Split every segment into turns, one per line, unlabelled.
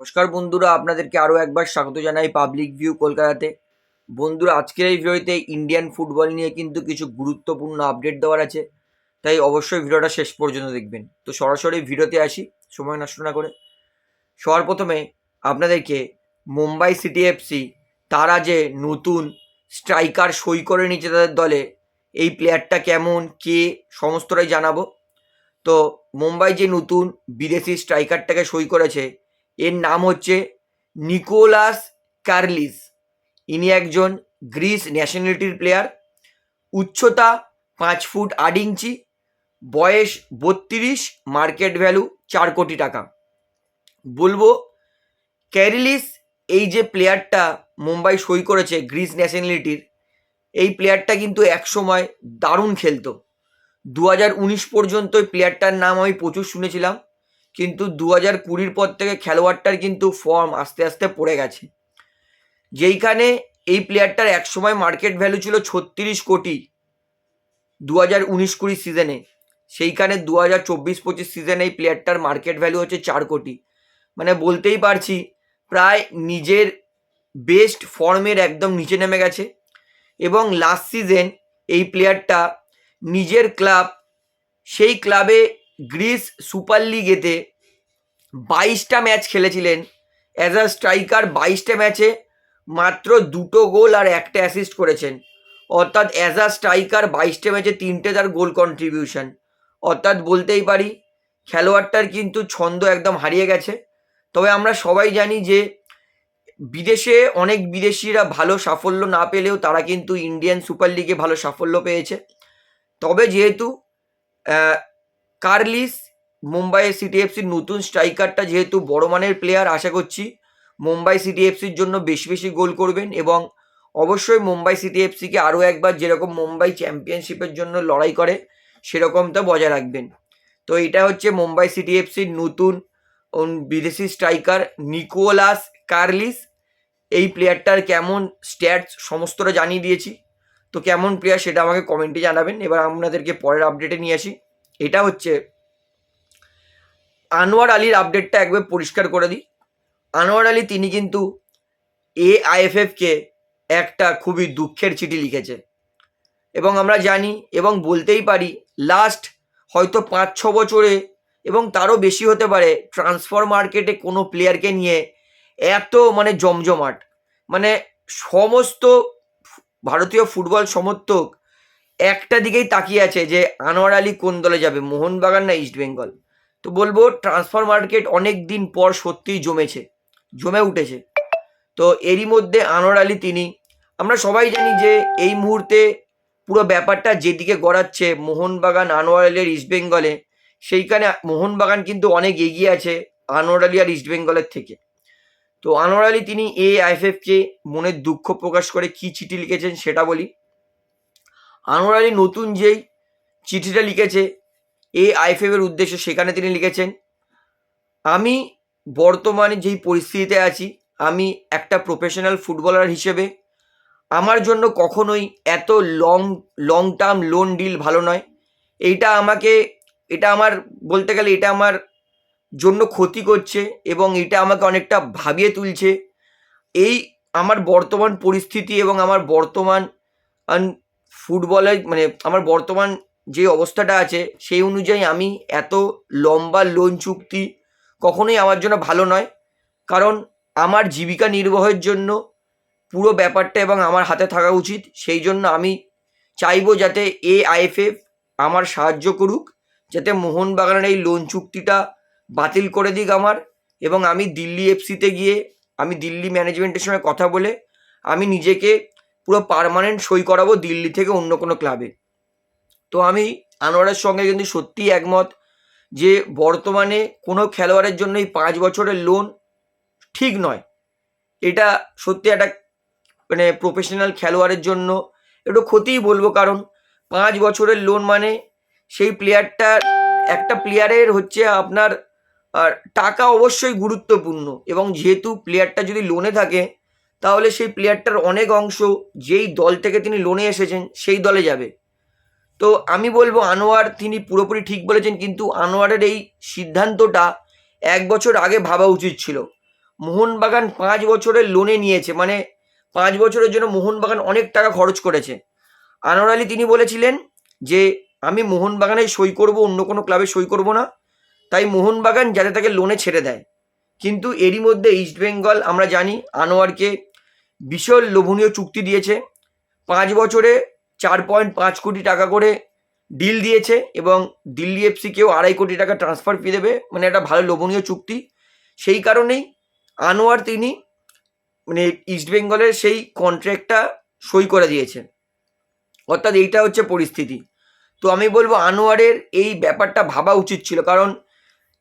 নমস্কার বন্ধুরা, আপনাদেরকে আরও একবার স্বাগত জানাই পাবলিক ভিউ কলকাতাতে। বন্ধুরা, আজকের এই ভিডিওতে ইন্ডিয়ান ফুটবল নিয়ে কিন্তু কিছু গুরুত্বপূর্ণ আপডেট দেওয়ার আছে। তাই অবশ্যই ভিডিওটা শেষ পর্যন্ত দেখবেন। তো সরাসরি ভিডিওতে আসি, সময় নষ্ট না করে। সবার প্রথমে আপনাদেরকে মুম্বাই সিটি এফসি তারা যে নতুন স্ট্রাইকার সই করে নিচ্ছে তাদের দলে, এই প্লেয়ারটা কেমন, কে, সমস্তটাই জানাব। তো মুম্বাই যে নতুন বিদেশি স্ট্রাইকারটাকে সই করেছে এর নাম হচ্ছে নিকোলাস কার্লিস। ইনি একজন গ্রিস ন্যাশনালিটির প্লেয়ার উচ্চতা পাঁচ ফুট আট ইঞ্চি, বয়স বত্রিশ মার্কেট ভ্যালু চার কোটি টাকা। বলব ক্যারিলিস এই যে প্লেয়ারটা মুম্বাই সই করেছে গ্রিস ন্যাশনালিটির এই প্লেয়ারটা কিন্তু একসময় দারুণ খেলতো। দু হাজার উনিশ পর্যন্ত প্লেয়ারটার নাম আমি প্রচুর শুনেছিলাম। কিন্তু দু হাজার কুড়ির পর থেকে খেলোয়াড়টার কিন্তু ফর্ম আস্তে আস্তে পড়ে গেছে। যেইখানে এই প্লেয়ারটার একসময় মার্কেট ভ্যালু ছিল ছত্রিশ কোটি দু হাজার উনিশ কুড়ি সিজনে সেইখানে দু হাজার চব্বিশ পঁচিশ সিজনে এই প্লেয়ারটার মার্কেট ভ্যালু হচ্ছে চার কোটি। মানে বলতেই পারছি, প্রায় নিজের বেস্ট ফর্মের একদম নিচে নেমে গেছে এবং লাস্ট সিজন এই প্লেয়ারটা নিজের ক্লাব সেই ক্লাবে গ্রিস সুপার লিগেতে বাইশটা ম্যাচ খেলেছিলেন। অ্যাজ আ স্ট্রাইকার বাইশটা ম্যাচে মাত্র দুটো গোল আর একটা অ্যাসিস্ট করেছেন। অর্থাৎ অ্যাজ আ স্ট্রাইকার বাইশটা ম্যাচে তিনটে তার গোল কন্ট্রিবিউশন অর্থাৎ বলতেই পারি, খেলোয়াড়টার কিন্তু ছন্দ একদম হারিয়ে গেছে। তবে আমরা সবাই জানি যে বিদেশে অনেক বিদেশিরা ভালো সাফল্য না পেলেও তারা কিন্তু ইন্ডিয়ান সুপার লিগে ভালো সাফল্য পেয়েছে। তবে যেহেতু কার্লিস, মুম্বাই সিটি এফসির নতুন স্ট্রাইকারটা যেহেতু বড় মানের প্লেয়ার আশা করছি মুম্বাই সিটি এফসির জন্য বেশি বেশি গোল করবেন এবং অবশ্যই মুম্বাই সিটি এফসিকে আরও একবার যেরকম মুম্বাই চ্যাম্পিয়নশিপের জন্য লড়াই করে, সেরকমটা বজায় রাখবেন। তো এটা হচ্ছে মুম্বাই সিটি এফসির নতুন বিদেশি স্ট্রাইকার নিকোলাস কার্লিস। এই প্লেয়ারটার কেমন স্ট্যাটস সমস্তটা জানিয়ে দিয়েছি। তো কেমন প্লেয়ার সেটা আমাকে কমেন্টে জানাবেন। এবার আপনাদেরকে পরের আপডেটে নিয়ে আসি। এটা হচ্ছে আনোয়ার আলীর আপডেটটা একবার পরিষ্কার করে দিই। আনোয়ার আলী তিনি কিন্তু এআইএফএফকে একটা খুবই দুঃখের চিঠি লিখেছে। এবং আমরা জানি এবং বলতেই পারি লাস্ট হয়তো পাঁচ ছ বছরে এবং তারও বেশি হতে পারে ট্রান্সফার মার্কেটে কোনো প্লেয়ারকে নিয়ে এত মানে জমজমাট। মানে সমস্ত ভারতীয় ফুটবল সমর্থক একটা দিকেই তাকিয়ে আছে যে আনোয়ার আলী কোন দলে যাবে? মোহনবাগান না ইস্ট বেঙ্গল তো বলব ট্রান্সফার মার্কেট অনেক দিন পর সত্যিই জমেছে। জমে উঠেছে। তো এরই মধ্যে আনোয়ার আলী তিনি, আমরা সবাই জানি যে এই মুহূর্তে পুরো ব্যাপারটা যেদিকে গড়াচ্ছে মোহনবাগান, আনোয়ার আলীর ইস্ট বেঙ্গলে সেইখানে মোহনবাগান কিন্তু অনেক এগিয়ে আছে আনোয়ার আলী আর ইস্ট বেঙ্গলের থেকে। তো আনোয়ার আলী তিনি এ আইএফএফকে মনের দুঃখ প্রকাশ করে কি চিঠি লিখেছেন সেটা বলি। আনোয়ার আলী নতুন যেই চিঠিটা লিখেছে, এ আইএফএফ এর উদ্দেশ্যে সেখানে তিনি লিখেছেন, আমি বর্তমানে যেই পরিস্থিতিতে আছি, আমি একটা প্রফেশনাল ফুটবলার হিসেবে, আমার জন্য কখনোই এত long long term loan deal ভালো নয়। এইটা আমাকে, এটা আমার বলতে গেলে এটা আমার জন্য ক্ষতি করছে এবং এটা আমাকে অনেকটা ভাবিয়ে তুলছে। এই আমার বর্তমান পরিস্থিতি এবং আমার বর্তমান ফুটবলে মানে আমার বর্তমান যে অবস্থাটা আছে, সেই অনুযায়ী আমি এত লম্বা লোন চুক্তি কখনোই আমার জন্য ভালো নয়। কারণ আমার জীবিকা নির্বাহের জন্য পুরো ব্যাপারটা এবং আমার হাতে থাকা উচিত। সেই জন্য আমি চাইব যাতে এ আইএফএফ আমার সাহায্য করুক, যাতে মোহনবাগানের এই লোন চুক্তিটা বাতিল করে দিক আমার এবং আমি দিল্লি এফসিতে গিয়ে, আমি দিল্লি ম্যানেজমেন্টের সঙ্গে কথা বলে, আমি নিজেকে পুরো পার্মানেন্ট সই করাবো দিল্লি থেকে অন্য কোনো ক্লাবে তো আমি আনোয়ারের সঙ্গে কিন্তু সত্যিই একমত যে বর্তমানে কোনো খেলোয়াড়ের জন্য এই পাঁচ বছরের লোন ঠিক নয়। এটা সত্যি একটা মানে প্রফেশনাল খেলোয়াড়ের জন্য একটু ক্ষতিই বলব কারণ পাঁচ বছরের লোন মানে সেই প্লেয়ারটার একটা প্লেয়ারের হচ্ছে আপনার টাকা অবশ্যই গুরুত্বপূর্ণ এবং যেহেতু প্লেয়ারটা যদি লোনে থাকে তাহলে সেই প্লেয়ারটার অনেক অংশ যেই দল থেকে তিনি লোনে এসেছেন, সেই দলে যাবে। তো আমি বলব, আনোয়ার তিনি পুরোপুরি ঠিক বলেছেন, কিন্তু আনোয়ারের এই সিদ্ধান্তটা এক বছর আগে ভাবা উচিত ছিল। মোহনবাগান পাঁচ বছরের লোনে নিয়েছে মানে পাঁচ বছরের জন্য মোহনবাগান অনেক টাকা খরচ করেছে। আনোয়ার আলী তিনি বলেছিলেন যে, আমি মোহনবাগানে সই করব, অন্য কোনো ক্লাবে সই করব না। তাই মোহনবাগান যাতে তাকে লোনে ছেড়ে দেয়। কিন্তু এরই মধ্যে ইস্টবেঙ্গল আমরা জানি, আনোয়ারকে বিশাল লোভনীয় চুক্তি দিয়েছে। পাঁচ বছরে চার পয়েন্ট পাঁচ কোটি টাকা করে ডিল দিয়েছে এবং দিল্লি এফসিকেও আড়াই কোটি টাকা ট্রান্সফার ফি দেবে মানে একটা ভালো লোভনীয় চুক্তি। সেই কারণেই আনোয়ার তিনি মানে ইস্টবেঙ্গলের সেই কন্ট্রাক্টটা সই করে দিয়েছেন। অর্থাৎ এইটা হচ্ছে পরিস্থিতি। তো আমি বলব আনোয়ারের এই ব্যাপারটা ভাবা উচিত ছিল, কারণ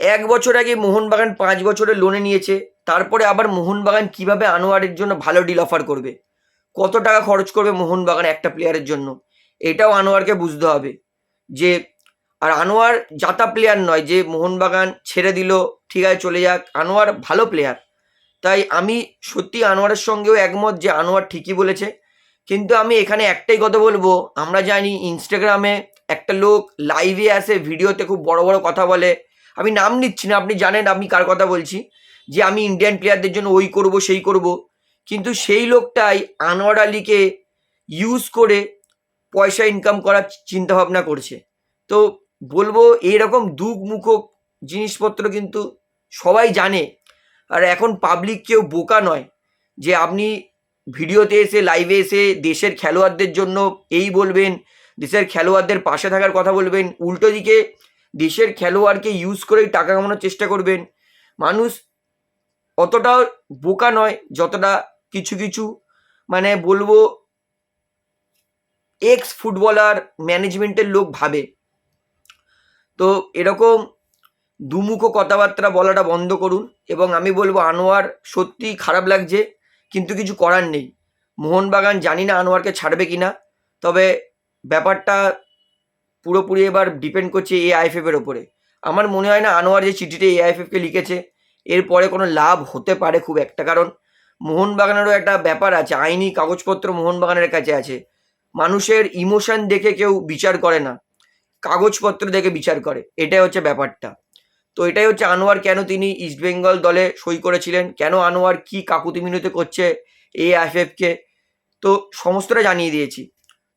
এক বছর আগে মোহনবাগান পাঁচ বছরের লোনে নিয়েছে, তারপরে আবার মোহনবাগান কীভাবে আনোয়ারের জন্য ভালো ডিল অফার করবে? কত টাকা খরচ করবে মোহনবাগান একটা প্লেয়ারের জন্য? এটাও আনোয়ারকে বুঝতে হবে যে, আর আনোয়ার যাতা প্লেয়ার নয়, যে মোহনবাগান ছেড়ে দিল, ঠিক আছে, চলে যাক। আনোয়ার ভালো প্লেয়ার তাই আমি সত্যি আনোয়ারের সঙ্গেও একমত যে আনোয়ার ঠিকই বলেছে। কিন্তু আমি এখানে একটাই কথা বলব, আমরা জানি ইনস্টাগ্রামে একটা লোক লাইভে আসে ভিডিওতে খুব বড় বড় কথা বলে। আমি নাম নিচ্ছি না, আপনি জানেন আমি কার কথা বলছি? যে আমি ইন্ডিয়ান প্লেয়ারদের জন্য ওই করব, সেই করব। কিন্তু সেই লোকটাই আনোয়ার আলীকে ইউজ করে পয়সা ইনকাম করার চিন্তাভাবনা করছে। তো বলব, এইরকম দুঃখমুখ জিনিসপত্র কিন্তু সবাই জানে। আর এখন পাবলিক কেউ বোকা নয় যে আপনি ভিডিওতে এসে লাইভে এসে দেশের খেলোয়াড়দের জন্য এই বলবেন, দেশের খেলোয়াড়দের পাশে থাকার কথা বলবেন, উল্টো দিকে দেশের খেলোয়াড়কে ইউজ করেই টাকা কামানোর চেষ্টা করবেন। মানুষ অতটাও বোকা নয়, যতটা কিছু কিছু মানে বলব এক্স ফুটবলার ম্যানেজমেন্টের লোক ভাবে। তো এরকম দুমুখো কথাবার্তা বলাটা বন্ধ করুন এবং আমি বলব, আনোয়ার সত্যিই খারাপ লাগছে, কিন্তু কিছু করার নেই। মোহনবাগান জানি না আনোয়ারকে ছাড়বে কি না তবে ব্যাপারটা পুরোপুরি এবার ডিপেন্ড করছে এ আইএফএফের ওপরে। আমার মনে হয় না আনোয়ার যে চিঠিটা এ আইএফএফকে লিখেছে এরপরে কোনো লাভ হতে পারে খুব একটা। কারণ মোহনবাগানেরও একটা ব্যাপার আছে, আইনি কাগজপত্র মোহনবাগানের কাছে আছে। মানুষের ইমোশন দেখে কেউ বিচার করে না, কাগজপত্র দেখে বিচার করে। এটাই হচ্ছে ব্যাপারটা। তো এটাই হচ্ছে আনোয়ার কেন তিনি ইস্টবেঙ্গল দলে সই করেছিলেন, কেন আনোয়ার কি কাকুতি মিনতি করছে এ আইএফএফকে তো সমস্তটা জানিয়ে দিয়েছি।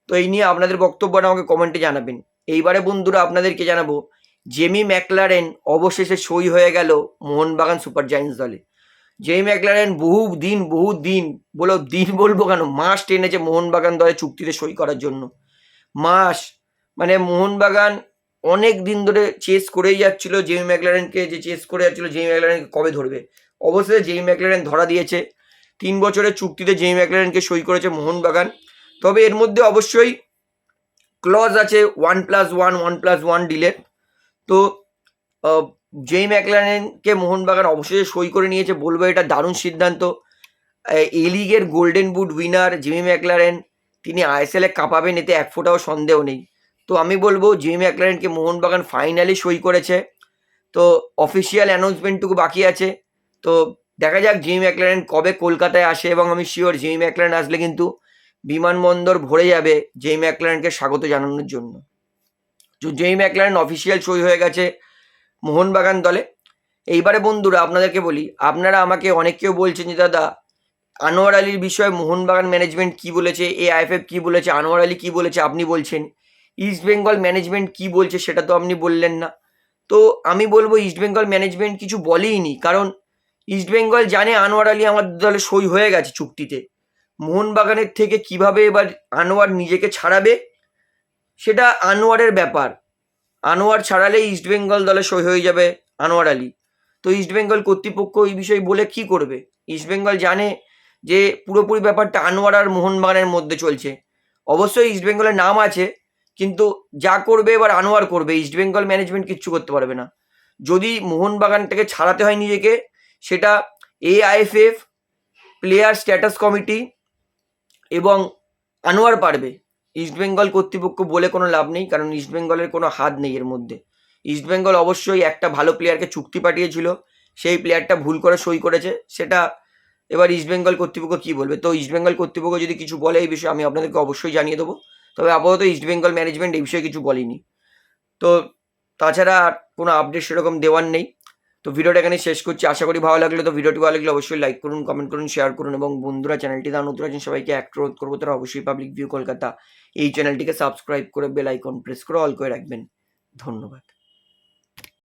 তো এই নিয়ে আপনাদের বক্তব্যটা আমাকে কমেন্টে জানাবেন। এইবারে বন্ধুরা আপনাদেরকে জানাব, জেমি ম্যাকলারেন অবশেষে সই হয়ে গেল মোহনবাগান সুপার জায়েন্টস দলে। জেমি ম্যাকলারেন বহু দিন বহু দিন, বলো দিন বলব কেন? মাস টেনেছে মোহনবাগান দলে চুক্তিতে সই করার জন্য। মাস মানে মোহনবাগান অনেক দিন ধরে চেস করেই যাচ্ছিল, জেমি ম্যাকলারেনকে যে চেস করে যাচ্ছিল, জেমি ম্যাকলারেনকে কবে ধরবে? অবশেষে জেমি ম্যাকলারেন ধরা দিয়েছে। তিন বছরের চুক্তিতে জেমি ম্যাকলারেনকে সই করেছে মোহনবাগান। তবে এর মধ্যে অবশ্যই ক্লজ আছে one plus one one plus one ডিলের তো জেই ম্যাকলারেনকে মোহনবাগান অবশ্যই সই করে নিয়েছে, বলব এটা দারুণ সিদ্ধান্ত। এ লিগের golden boot winner Jimmy McLaren তিনি আইএসএলে কাঁপাবেন, এতে এক ফোঁটাও সন্দেহ নেই। তো আমি বলব জিমি ম্যাকলারেনকে মোহনবাগান ফাইনালি সই করেছে। তো অফিসিয়াল অ্যানাউন্সমেন্টটুকু বাকি আছে। তো, দেখা যাক জিমি ম্যাকলারেন কবে কলকাতায় আসে, এবং আমি শিওর জিমি ম্যাকলারেন আসলে কিন্তু বিমানবন্দর ভরে যাবে জেই ম্যাকলারেনকে স্বাগত জানানোর জন্য। জেই ম্যাকলারেন অফিসিয়াল সই হয়ে গেছে মোহনবাগান দলে। এইবারে বন্ধুরা আপনাদেরকে বলি, আপনারা আমাকে অনেক কেউ বলছেন যে, দাদা, আনোয়ার আলীর বিষয়ে মোহনবাগান ম্যানেজমেন্ট কি বলেছে? এ আইএফএফ কি বলেছে? আনোয়ার আলী কি বলেছে? আপনি বলছেন। ইস্ট বেঙ্গল ম্যানেজমেন্ট কি বলছে সেটা তো আপনি বললেন না। তো আমি বলব ইস্ট বেঙ্গল ম্যানেজমেন্ট কিছু বলেইনি। কারণ ইস্ট বেঙ্গল জানে আনোয়ার আলী আমাদের দলে সই হয়ে গেছে চুক্তিতে। মোহনবাগানের থেকে কীভাবে এবার আনোয়ার নিজেকে ছাড়াবে? সেটা আনোয়ারের ব্যাপার। আনোয়ার ছাড়ালে ইস্টবেঙ্গল দলে সই হয়ে যাবে আনোয়ার আলী। তো ইস্টবেঙ্গল কর্তৃপক্ষ এই বিষয়ে বলে কি করবে? ইস্টবেঙ্গল জানে যে পুরোপুরি ব্যাপারটা আনোয়ার আর মোহনবাগানের মধ্যে চলছে। অবশ্যই ইস্টবেঙ্গলের নাম আছে, কিন্তু যা করবে এবার আনোয়ার করবে। ইস্টবেঙ্গল ম্যানেজমেন্ট কিচ্ছু করতে পারবে না। যদি মোহনবাগানটাকে ছাড়াতে হয় নিজেকে, সেটা এআইএফএফ প্লেয়ার স্ট্যাটাস কমিটি এবং আনোয়ার পারবে। ইস্টবেঙ্গল কর্তৃপক্ষ বলে কোনো লাভ নেই, কারণ ইস্টবেঙ্গলের কোনো হাত নেই এর মধ্যে। ইস্টবেঙ্গল অবশ্যই একটা ভালো প্লেয়ারকে চুক্তি পাঠিয়েছিল, সেই প্লেয়ারটা ভুল করে সই করেছে, সেটা এবার ইস্টবেঙ্গল কর্তৃপক্ষ কী বলবে? তো ইস্টবেঙ্গল কর্তৃপক্ষ যদি কিছু বলে এই বিষয়ে আমি আপনাদেরকে অবশ্যই জানিয়ে দেবো। তবে আপাতত ইস্টবেঙ্গল ম্যানেজমেন্ট এই বিষয়ে কিছু বলেনি। তো তাছাড়া আর কোনো আপডেট সেরকম দেওয়ার নেই। তো ভিডিওটা এখানে শেষ করছি। আশা করি ভালো লাগলে তো ভিডিওটি ভালো লাগলে অবশ্যই লাইক করুন কমেন্ট করুন শেয়ার করুন এবং বন্ধুরা চ্যানেলটি দান নতুন আছেন সবাইকে অনুরোধ করব তারা অবশ্যই পাবলিক ভিউ কলকাতা এই চ্যানেলটিকে সাবস্ক্রাইব করে বেল আইকন প্রেস করে অল করে রাখবেন। ধন্যবাদ।